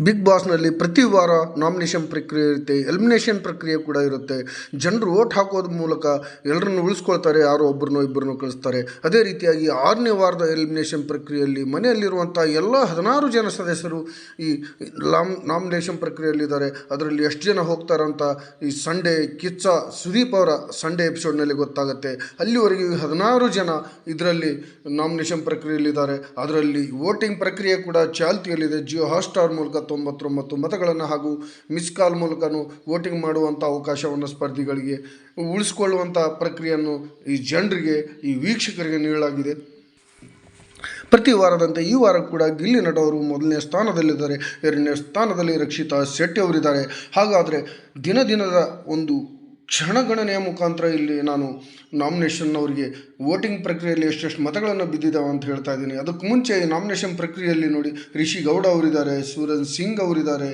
Big ಬಾಸ್ನಲ್ಲಿ ಪ್ರತಿ ವಾರ nomination ಪ್ರಕ್ರಿಯೆ ಇರುತ್ತೆ. ಎಲಿಮಿನೇಷನ್ ಪ್ರಕ್ರಿಯೆ ಕೂಡ ಇರುತ್ತೆ. ಜನರು ಓಟ್ ಹಾಕೋದ್ರ ಮೂಲಕ ಎಲ್ಲರನ್ನು ಉಳಿಸ್ಕೊಳ್ತಾರೆ. ಯಾರೋ ಒಬ್ಬರನ್ನೋ ಇಬ್ಬರನ್ನೋ ಕಳಿಸ್ತಾರೆ. ಅದೇ ರೀತಿಯಾಗಿ ಆರನೇ ವಾರದ ಎಲಿಮಿನೇಷನ್ ಪ್ರಕ್ರಿಯೆಯಲ್ಲಿ ಮನೆಯಲ್ಲಿರುವಂಥ ಎಲ್ಲ ಹದಿನಾರು ಜನ ಸದಸ್ಯರು ಈ ಲಾಮ್ ನಾಮಿನೇಷನ್ ಪ್ರಕ್ರಿಯೆಯಲ್ಲಿದ್ದಾರೆ. ಅದರಲ್ಲಿ ಎಷ್ಟು ಜನ ಹೋಗ್ತಾರಂತ ಈ ಸಂಡೇ ಕಿಚ್ಚ ಸುದೀಪ್ ಅವರ ಸಂಡೇ ಎಪಿಸೋಡ್ನಲ್ಲಿ ಗೊತ್ತಾಗುತ್ತೆ. ಅಲ್ಲಿವರೆಗೆ ಹದಿನಾರು ಜನ ಇದರಲ್ಲಿ ನಾಮಿನೇಷನ್ ಪ್ರಕ್ರಿಯೆಯಲ್ಲಿದ್ದಾರೆ. ಅದರಲ್ಲಿ ವೋಟಿಂಗ್ ಪ್ರಕ್ರಿಯೆ ಕೂಡ ಚಾಲ್ತಿಯಲ್ಲಿದೆ. ಜಿಯೋ ಹಾಟ್ಸ್ಟಾರ್ ಮೂಲಕ ತೊಂಬತ್ತೊಂಬತ್ತು ಮತಗಳನ್ನು ಹಾಗೂ ಮಿಸ್ ಕಾಲ್ ಮೂಲಕನೂ ವೋಟಿಂಗ್ ಮಾಡುವಂಥ ಅವಕಾಶವನ್ನು ಸ್ಪರ್ಧಿಗಳಿಗೆ ಉಳಿಸ್ಕೊಳ್ಳುವಂಥ ಪ್ರಕ್ರಿಯೆಯನ್ನು ಈ ಜನರಿಗೆ, ಈ ವೀಕ್ಷಕರಿಗೆ ನೀಡಲಾಗಿದೆ. ಪ್ರತಿ ವಾರದಂತೆ ಈ ವಾರ ಕೂಡ ಗಿಲ್ಲಿ ನಟವರು ಮೊದಲನೇ ಸ್ಥಾನದಲ್ಲಿದ್ದಾರೆ. ಎರಡನೇ ಸ್ಥಾನದಲ್ಲಿ ರಕ್ಷಿತಾ ಶೆಟ್ಟಿ ಅವರಿದ್ದಾರೆ. ಹಾಗಾದರೆ ದಿನ ದಿನದ ಒಂದು ಕ್ಷಣಗಣನೆಯ ಮುಖಾಂತರ ಇಲ್ಲಿ ನಾನು ನಾಮಿನೇಷನ್ ಅವರಿಗೆ ವೋಟಿಂಗ್ ಪ್ರಕ್ರಿಯೆಯಲ್ಲಿ ಎಷ್ಟೆಷ್ಟು ಮತಗಳನ್ನು ಬಿದ್ದಿದ್ದಾವೆ ಅಂತ ಹೇಳ್ತಾ ಇದ್ದೀನಿ. ಅದಕ್ಕೆ ಮುಂಚೆ ನಾಮಿನೇಷನ್ ಪ್ರಕ್ರಿಯೆಯಲ್ಲಿ ನೋಡಿ ರಿಷಿ ಗೌಡ ಅವರಿದ್ದಾರೆ ಸೂರಜ್ ಸಿಂಗ್ ಅವರಿದ್ದಾರೆ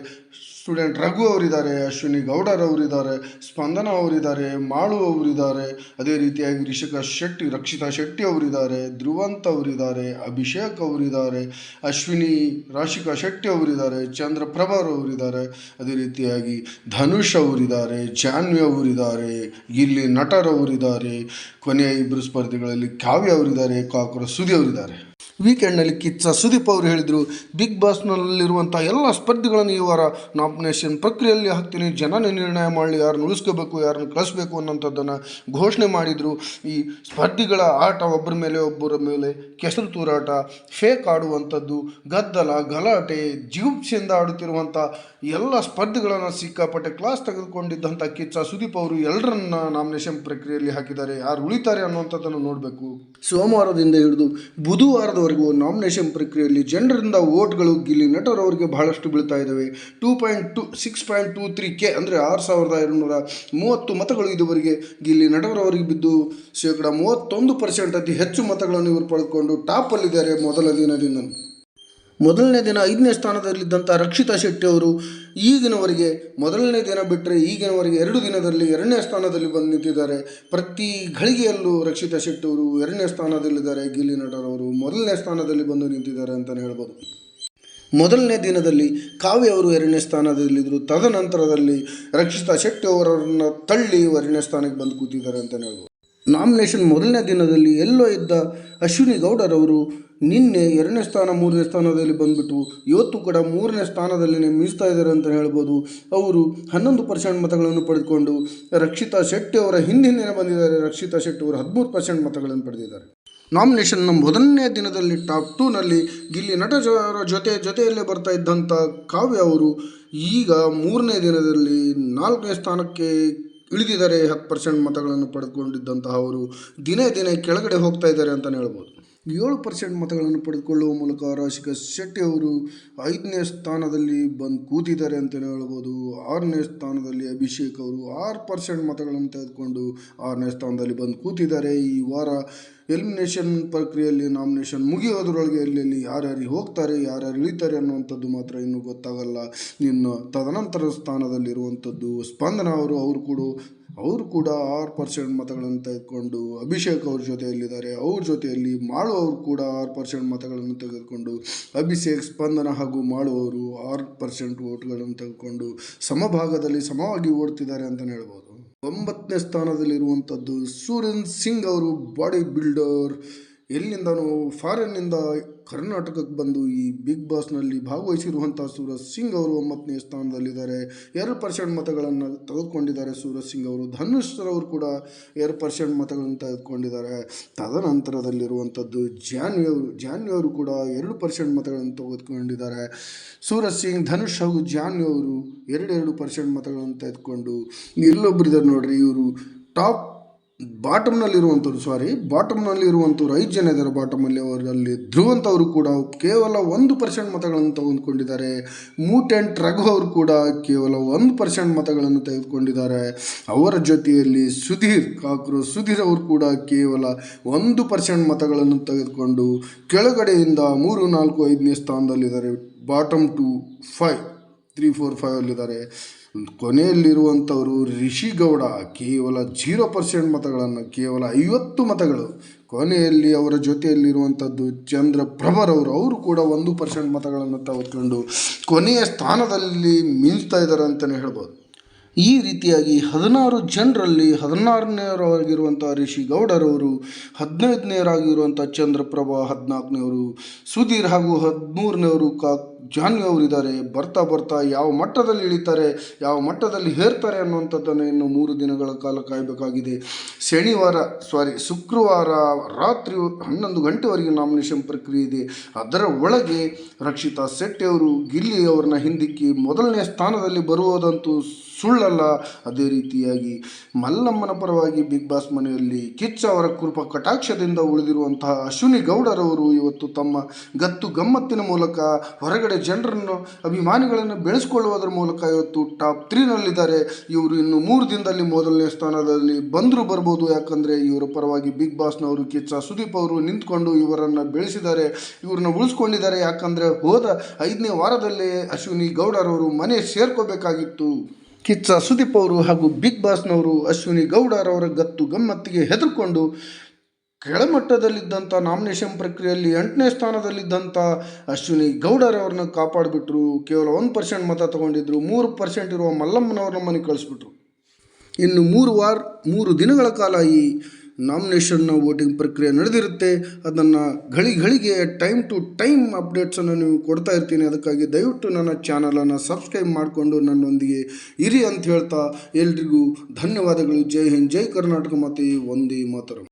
ಸ್ಟೂಡೆಂಟ್ ರಘು ಅವರಿದ್ದಾರೆ, ಅಶ್ವಿನಿ ಗೌಡರ್ ಅವರಿದ್ದಾರೆ, ಸ್ಪಂದನ ಅವರಿದ್ದಾರೆ, ಮಾಳು ಅವರಿದ್ದಾರೆ, ಅದೇ ರೀತಿಯಾಗಿ ರಿಷಿಕಾ ಶೆಟ್ಟಿ, ರಕ್ಷಿತಾ ಶೆಟ್ಟಿ ಅವರಿದ್ದಾರೆ, ಧ್ರುವಂತ್ ಅವರಿದ್ದಾರೆ, ಅಭಿಷೇಕ್ ಅವರಿದ್ದಾರೆ, ಅಶ್ವಿನಿ, ರಾಶಿಕಾ ಶೆಟ್ಟಿ ಅವರಿದ್ದಾರೆ, ಚಂದ್ರಪ್ರಭರ್ ಅವರಿದ್ದಾರೆ, ಅದೇ ರೀತಿಯಾಗಿ ಧನುಷ್ ಅವರಿದ್ದಾರೆ, ಜಾನ್ವಿ ಅವರಿದ್ದಾರೆ, ಇಲ್ಲಿ ನಟರ್ ಅವರಿದ್ದಾರೆ, ಕೊನೆಯ ಇಬ್ಬರು ಸ್ಪರ್ಧೆಗಳಲ್ಲಿ ಕಾವ್ಯ ಅವರಿದ್ದಾರೆ, ಕಾಕುರ ಸುದಿ ಅವರಿದ್ದಾರೆ. ವೀಕೆಂಡ್ನಲ್ಲಿ ಕಿಚ್ಚ. ಸುದೀಪ್ ಅವರು ಹೇಳಿದರು ಬಿಗ್ ಬಾಸ್ನಲ್ಲಿರುವಂಥ ಎಲ್ಲ ಸ್ಪರ್ಧಿಗಳನ್ನು ಈ ವಾರ ನಾಮಿನೇಷನ್ ಪ್ರಕ್ರಿಯೆಯಲ್ಲಿ ಹಾಕ್ತೀನಿ. ಜನನೇ ನಿರ್ಣಯ ಮಾಡಲಿ. ಯಾರನ್ನು ಉಳಿಸ್ಕೋಬೇಕು, ಯಾರನ್ನು ಕಳಿಸ್ಬೇಕು ಅನ್ನೋಂಥದ್ದನ್ನು ಘೋಷಣೆ ಮಾಡಿದರು. ಈ ಸ್ಪರ್ಧಿಗಳ ಆಟ ಒಬ್ಬರ ಮೇಲೆ ಒಬ್ಬರ ಮೇಲೆ ಕೆಸರು ತೂರಾಟ, ಫೇಕ್ ಆಡುವಂಥದ್ದು, ಗದ್ದಲ, ಗಲಾಟೆ ಜೀಪ್ಸಿಂದ ಆಡುತ್ತಿರುವಂಥ ಎಲ್ಲ ಸ್ಪರ್ಧಿಗಳನ್ನು ಸಿಕ್ಕಾಪಟ್ಟೆ ಕ್ಲಾಸ್ ತೆಗೆದುಕೊಂಡಿದ್ದಂಥ ಕಿಚ್ಚ ಸುದೀಪ್ ಅವರು ಎಲ್ಲರನ್ನ ನಾಮಿನೇಷನ್ ಪ್ರಕ್ರಿಯೆಯಲ್ಲಿ ಹಾಕಿದ್ದಾರೆ. ಯಾರು ಉಳಿತಾರೆ ಅನ್ನುವಂಥದ್ದನ್ನು ನೋಡಬೇಕು. ಸೋಮವಾರದಿಂದ ಹಿಡಿದು ಬುಧವಾರದವರೆಗೂ ನಾಮಿನೇಷನ್ ಪ್ರಕ್ರಿಯೆಯಲ್ಲಿ ಜನರಿಂದ ವೋಟ್ಗಳು ಗಿಲ್ಲಿ ನಟರವರಿಗೆ ಬಹಳಷ್ಟು ಬೀಳ್ತಾ ಇದ್ದಾವೆ two point two six point two three K ಅಂದರೆ ಆರು ಸಾವಿರದ ಎರಡುನೂರ ಮೂವತ್ತು ಮತಗಳು ಇದುವರೆಗೆ ಗಿಲ್ಲಿ ನಟರವರಿಗೆ ಬಿದ್ದು, ಶೇಕಡ ಮೂವತ್ತೊಂದು ಪರ್ಸೆಂಟ್ ಅತಿ ಹೆಚ್ಚು ಮತಗಳನ್ನು ಇವರು ಪಡೆದುಕೊಂಡು ಟಾಪಲ್ಲಿದ್ದಾರೆ ಮೊದಲ ದಿನದಿಂದ ಮೊದಲನೇ ದಿನ ಐದನೇ ಸ್ಥಾನದಲ್ಲಿದ್ದಂಥ ರಕ್ಷಿತಾ ಶೆಟ್ಟಿ ಅವರು ಈಗಿನವರೆಗೆ ಮೊದಲನೇ ದಿನ ಬಿಟ್ಟರೆ ಈಗಿನವರೆಗೆ ಎರಡು ದಿನದಲ್ಲಿ ಎರಡನೇ ಸ್ಥಾನದಲ್ಲಿ ಬಂದು ನಿಂತಿದ್ದಾರೆ. ಪ್ರತಿ ಘಳಿಗೆಯಲ್ಲೂ ರಕ್ಷಿತಾ ಶೆಟ್ಟಿ ಅವರು ಎರಡನೇ ಸ್ಥಾನದಲ್ಲಿದ್ದಾರೆ. ಗಿಲ್ಲಿ ನಟರವರು ಮೊದಲನೇ ಸ್ಥಾನದಲ್ಲಿ ಬಂದು ನಿಂತಿದ್ದಾರೆ ಅಂತಲೇ ಹೇಳ್ಬೋದು. ಮೊದಲನೇ ದಿನದಲ್ಲಿ ಕಾವ್ಯ ಅವರು ಎರಡನೇ ಸ್ಥಾನದಲ್ಲಿದ್ದರು. ತದನಂತರದಲ್ಲಿ ರಕ್ಷಿತಾ ಶೆಟ್ಟಿ ಅವರನ್ನು ತಳ್ಳಿ ಎರಡನೇ ಸ್ಥಾನಕ್ಕೆ ಬಂದು ಕೂತಿದ್ದಾರೆ ಅಂತಲೇ ಹೇಳ್ಬೋದು. ನಾಮಿನೇಷನ್ ಮೊದಲನೇ ದಿನದಲ್ಲಿ ಎಲ್ಲೋ ಇದ್ದ ಅಶ್ವಿನಿ ಗೌಡರವರು ನಿನ್ನೆ ಎರಡನೇ ಸ್ಥಾನ, ಮೂರನೇ ಸ್ಥಾನದಲ್ಲಿ ಬಂದ್ಬಿಟ್ಟು ಇವತ್ತು ಕೂಡ ಮೂರನೇ ಸ್ಥಾನದಲ್ಲಿ ಮೀಸ್ತಾ ಇದ್ದಾರೆ ಅಂತ ಹೇಳ್ಬೋದು. ಅವರು ಹನ್ನೊಂದು ಪರ್ಸೆಂಟ್ ಮತಗಳನ್ನು ಪಡೆದುಕೊಂಡು ರಕ್ಷಿತಾ ಶೆಟ್ಟಿ ಅವರ ಹಿಂದಿನ ಬಂದಿದ್ದಾರೆ. ರಕ್ಷಿತಾ ಶೆಟ್ಟಿ ಅವರು ಹದಿಮೂರು ಪರ್ಸೆಂಟ್ ಮತಗಳನ್ನು ಪಡೆದಿದ್ದಾರೆ. ನಾಮಿನೇಷನ್ನ ಮೊದಲನೇ ದಿನದಲ್ಲಿ ಟಾಪ್ ಟೂನಲ್ಲಿ ಗಿಲ್ಲಿ ನಟ ಜೊತೆ, ಜೊತೆಯಲ್ಲೇ ಬರ್ತಾ ಇದ್ದಂಥ ಕಾವ್ಯ ಅವರು ಈಗ ಮೂರನೇ ದಿನದಲ್ಲಿ ನಾಲ್ಕನೇ ಸ್ಥಾನಕ್ಕೆ ಇಳಿದಿದ್ದಾರೆ ಹತ್ತು ಪರ್ಸೆಂಟ್ ಮತಗಳನ್ನು ಪಡೆದುಕೊಂಡಿದ್ದಂತಹ ಅವರು ದಿನೇ ದಿನೇ ಕೆಳಗಡೆ ಹೋಗ್ತಾ ಇದ್ದಾರೆ ಅಂತಲೇ ಹೇಳ್ಬೋದು. ಏಳು ಪರ್ಸೆಂಟ್ ಮತಗಳನ್ನು ಪಡೆದುಕೊಳ್ಳುವ ಮೂಲಕ ರಾಶಿಕ ಶೆಟ್ಟಿ ಅವರು ಐದನೇ ಸ್ಥಾನದಲ್ಲಿ ಬಂದು ಕೂತಿದ್ದಾರೆ ಅಂತಲೇ ಹೇಳ್ಬೋದು. ಆರನೇ ಸ್ಥಾನದಲ್ಲಿ ಅಭಿಷೇಕ್ ಅವರು ಆರು ಪರ್ಸೆಂಟ್ ಮತಗಳನ್ನು ತೆಗೆದುಕೊಂಡು ಆರನೇ ಸ್ಥಾನದಲ್ಲಿ ಬಂದು ಕೂತಿದ್ದಾರೆ. ಈ ವಾರ ಎಲಿಮಿನೇಷನ್ ಪ್ರಕ್ರಿಯೆಯಲ್ಲಿ ನಾಮಿನೇಷನ್ ಮುಗಿಯೋದ್ರೊಳಗೆ ಎಲ್ಲೆಲ್ಲಿ ಯಾರ್ಯಾರು ಹೋಗ್ತಾರೆ, ಯಾರ್ಯಾರು ಇಳಿತಾರೆ ಅನ್ನುವಂಥದ್ದು ಮಾತ್ರ ಇನ್ನೂ ಗೊತ್ತಾಗಲ್ಲ. ಇನ್ನು ತದನಂತರ ಸ್ಥಾನದಲ್ಲಿರುವಂಥದ್ದು ಸ್ಪಂದನ ಅವರು ಅವರು ಕೂಡ ಅವರು ಕೂಡ ಆರು ಪರ್ಸೆಂಟ್ ಮತಗಳನ್ನು ತೆಗೆದುಕೊಂಡು ಅಭಿಷೇಕ್ ಅವ್ರ ಜೊತೆಯಲ್ಲಿದ್ದಾರೆ. ಅವ್ರ ಜೊತೆಯಲ್ಲಿ ಮಾಳು ಕೂಡ ಆರು ಪರ್ಸೆಂಟ್ ಮತಗಳನ್ನು ತೆಗೆದುಕೊಂಡು ಅಭಿಷೇಕ್, ಸ್ಪಂದನ ಹಾಗೂ ಮಾಳು ಅವರು ಆರು ಪರ್ಸೆಂಟ್ ಓಟ್ಗಳನ್ನು ತೆಗೆದುಕೊಂಡು ಸಮಭಾಗದಲ್ಲಿ ಸಮವಾಗಿ ಓಡ್ತಿದ್ದಾರೆ ಅಂತಲೇ ಹೇಳ್ಬೋದು. ಒಂಬತ್ತನೇ ಸ್ಥಾನದಲ್ಲಿರುವಂಥದ್ದು ಸೂರ್ಯನ್ ಸಿಂಗ್ ಅವರು ಬಾಡಿ ಬಿಲ್ಡರ್. ಎಲ್ಲಿಂದನೋ ಫಾರಿನ್ನಿಂದ ಕರ್ನಾಟಕಕ್ಕೆ ಬಂದು ಈ ಬಿಗ್ ಬಾಸ್ನಲ್ಲಿ ಭಾಗವಹಿಸಿರುವಂಥ ಸೂರಜ್ ಸಿಂಗ್ ಅವರು ಒಂಬತ್ತನೇ ಸ್ಥಾನದಲ್ಲಿದ್ದಾರೆ. ಎರಡು ಪರ್ಸೆಂಟ್ ಮತಗಳನ್ನು ತೆಗೆದುಕೊಂಡಿದ್ದಾರೆ ಸೂರಜ್ ಸಿಂಗ್ ಅವರು. ಧನುಷ್ ಅವರು ಕೂಡ ಎರಡು ಪರ್ಸೆಂಟ್ ಮತಗಳನ್ನು ತೆಗೆದುಕೊಂಡಿದ್ದಾರೆ. ತದನಂತರದಲ್ಲಿರುವಂಥದ್ದು ಜಾನ್ವಿ ಅವರು ಜಾನ್ವಿ ಅವರು ಕೂಡ ಎರಡು ಪರ್ಸೆಂಟ್ ಮತಗಳನ್ನು ತೆಗೆದುಕೊಂಡಿದ್ದಾರೆ. ಸೂರಜ್ ಸಿಂಗ್, ಧನುಷ್ ಹಾಗೂ ಜಾನ್ವಿ ಅವರು ಎರಡೆರಡು ಪರ್ಸೆಂಟ್ ಮತಗಳನ್ನು ತೆಗೆದುಕೊಂಡು ಇಲ್ಲೊಬ್ಬರಿದ್ದಾರೆ ನೋಡ್ರಿ ಇವರು. ಟಾಪ್ ಬಾಟಮ್ನಲ್ಲಿರುವಂಥವ್ರು ಸಾರಿ ಬಾಟಮ್ನಲ್ಲಿರುವಂಥವ್ರು ಐದು ಜನ ಇದ್ದಾರೆ ಬಾಟಮಲ್ಲಿ ಅವರಲ್ಲಿ ಧ್ರುವಂತವರು ಕೂಡ ಕೇವಲ ಒಂದು ಪರ್ಸೆಂಟ್ ಮತಗಳನ್ನು ತೆಗೆದುಕೊಂಡಿದ್ದಾರೆ. ಮೂಟ್ ಆ್ಯಂಡ್ ರಘು ಅವರು ಕೂಡ ಕೇವಲ ಒಂದು ಪರ್ಸೆಂಟ್ ಮತಗಳನ್ನು ತೆಗೆದುಕೊಂಡಿದ್ದಾರೆ. ಅವರ ಜೊತೆಯಲ್ಲಿ ಸುಧೀರ್ ಕಾಕ್ರು, ಸುಧೀರ್ ಅವರು ಕೂಡ ಕೇವಲ ಒಂದು ಪರ್ಸೆಂಟ್ ಮತಗಳನ್ನು ತೆಗೆದುಕೊಂಡು ಕೆಳಗಡೆಯಿಂದ ಮೂರು ನಾಲ್ಕು ಐದನೇ ಸ್ಥಾನದಲ್ಲಿದ್ದಾರೆ. Bottom two five three four ಫೈವಲ್ಲಿದ್ದಾರೆ ಕೊನೆಯಲ್ಲಿರುವಂಥವರು ರಿಷಿಗೌಡ ಕೇವಲ ಜೀರೋ ಪರ್ಸೆಂಟ್ ಮತಗಳನ್ನು, ಕೇವಲ ಐವತ್ತು ಮತಗಳು. ಕೊನೆಯಲ್ಲಿ ಅವರ ಜೊತೆಯಲ್ಲಿರುವಂಥದ್ದು ಚಂದ್ರ ಪ್ರಭರವರು ಅವರು ಕೂಡ ಒಂದು ಪರ್ಸೆಂಟ್ ಮತಗಳನ್ನು ತೆಗೆದುಕೊಂಡು ಕೊನೆಯ ಸ್ಥಾನದಲ್ಲಿ ಮಿಂಚ್ತಾ ಇದ್ದಾರೆ ಅಂತಲೇ ಹೇಳ್ಬೋದು. ಈ ರೀತಿಯಾಗಿ ಹದಿನಾರು ಜನರಲ್ಲಿ ಹದಿನಾರನೇಯರಾಗಿರುವಂಥ ರಿಷಿ ಗೌಡರವರು ಹದಿನೈದನೇವರಾಗಿರುವಂಥ ಚಂದ್ರಪ್ರಭಾ ಹದಿನಾಲ್ಕನೇವರು ಸುಧೀರ್ ಹಾಗೂ ಹದಿಮೂರನೇವರು ಕಾ ಜಾನ್ವಿ ಅವರಿದ್ದಾರೆ ಬರ್ತಾ ಬರ್ತಾ ಯಾವ ಮಟ್ಟದಲ್ಲಿ ಇಳಿತಾರೆ, ಯಾವ ಮಟ್ಟದಲ್ಲಿ ಹೇರ್ತಾರೆ ಅನ್ನುವಂಥದ್ದನ್ನು ಇನ್ನು ಮೂರು ದಿನಗಳ ಕಾಲ ಕಾಯಬೇಕಾಗಿದೆ. ಶನಿವಾರ ಸಾರಿ ಶುಕ್ರವಾರ ರಾತ್ರಿ ಹನ್ನೊಂದು ಗಂಟೆವರೆಗೆ ನಾಮಿನೇಷನ್ ಪ್ರಕ್ರಿಯೆ ಇದೆ. ಅದರ ಒಳಗೆ ರಕ್ಷಿತಾ ಶೆಟ್ಟಿ ಅವರು ಅವ್ರನ್ನ ಹಿಂದಿಕ್ಕಿ ಮೊದಲನೇ ಸ್ಥಾನದಲ್ಲಿ ಬರುವುದಂತೂ ಸುಳ್ಳಲ್ಲ ಅದೇ ರೀತಿಯಾಗಿ ಮಲ್ಲಮ್ಮನ ಪರವಾಗಿ ಬಿಗ್ ಬಾಸ್ ಮನೆಯಲ್ಲಿ ಕಿಚ್ಚ ಅವರ ಕೃಪ ಕಟಾಕ್ಷದಿಂದ ಉಳಿದಿರುವಂತಹ ಅಶ್ವಿನಿ ಗೌಡರವರು ಇವತ್ತು ತಮ್ಮ ಗತ್ತು ಗಮ್ಮತ್ತಿನ ಮೂಲಕ ಹೊರಗಡೆ ಜನರನ್ನು, ಅಭಿಮಾನಿಗಳನ್ನು ಬೆಳೆಸ್ಕೊಳ್ಳುವುದರ ಮೂಲಕ ಇವತ್ತು ಟಾಪ್ ತ್ರೀನಲ್ಲಿದ್ದಾರೆ. ಇವರು ಇನ್ನು ಮೂರು ದಿನದಲ್ಲಿ ಮೊದಲನೇ ಸ್ಥಾನದಲ್ಲಿ ಬಂದರೂ ಬರ್ಬೋದು. ಯಾಕಂದರೆ ಇವರ ಪರವಾಗಿ ಬಿಗ್ ಬಾಸ್ನವರು ಕಿಚ್ಚ, ಸುದೀಪ್ ಅವರು ನಿಂತ್ಕೊಂಡು ಇವರನ್ನು ಬೆಳೆಸಿದ್ದಾರೆ. ಇವ್ರನ್ನ ಉಳಿಸ್ಕೊಂಡಿದ್ದಾರೆ. ಯಾಕಂದರೆ ಹೋದ ಐದನೇ ವಾರದಲ್ಲೇ ಅಶ್ವಿನಿ ಗೌಡರವರು ಮನೆ ಸೇರ್ಕೋಬೇಕಾಗಿತ್ತು. ಕಿಚ್ಚ ಸುದೀಪ್ ಅವರು ಹಾಗೂ ಬಿಗ್ ಬಾಸ್ನವರು ಅಶ್ವಿನಿ ಗೌಡರವರ ಗತ್ತು ಗಮ್ಮತ್ತಿಗೆ ಹೆದರ್ಕೊಂಡು ಕೆಳಮಟ್ಟದಲ್ಲಿದ್ದಂಥ ನಾಮಿನೇಷನ್ ಪ್ರಕ್ರಿಯೆಯಲ್ಲಿ ಎಂಟನೇ ಸ್ಥಾನದಲ್ಲಿದ್ದಂಥ ಅಶ್ವಿನಿ ಗೌಡರವ್ರನ್ನ ಕಾಪಾಡಿಬಿಟ್ರು. ಕೇವಲ ಒಂದು ಪರ್ಸೆಂಟ್ ಮತ ತಗೊಂಡಿದ್ರು. ಮೂರು ಪರ್ಸೆಂಟ್ ಇರುವ ಮಲ್ಲಮ್ಮನವ್ರನ್ನ ಮನೆಗೆ ಕಳಿಸ್ಬಿಟ್ರು. ಇನ್ನು ಮೂರು ವಾರ, ಮೂರು ದಿನಗಳ ಕಾಲ ಈ ನಾಮಿನೇಷನ್ನ ವೋಟಿಂಗ್ ಪ್ರಕ್ರಿಯೆ ನಡೆದಿರುತ್ತೆ. ಅದನ್ನು ಘಳಿ ಘಳಿಗೆ ಟೈಮ್ ಟು ಟೈಮ್ ಅಪ್ಡೇಟ್ಸನ್ನು ನೀವು ಕೊಡ್ತಾ ಇರ್ತೀನಿ. ಅದಕ್ಕಾಗಿ ದಯವಿಟ್ಟು ನನ್ನ ಚಾನಲನ್ನು ಸಬ್ಸ್ಕ್ರೈಬ್ ಮಾಡಿಕೊಂಡು ನನ್ನೊಂದಿಗೆ ಇರಿ ಅಂತ ಹೇಳ್ತಾ ಎಲ್ರಿಗೂ ಧನ್ಯವಾದಗಳು. ಜೈ ಹಿಂದ್, ಜೈ ಕರ್ನಾಟಕ ಮತ್ತು ಒಂದೇ ಮಾತರಂ.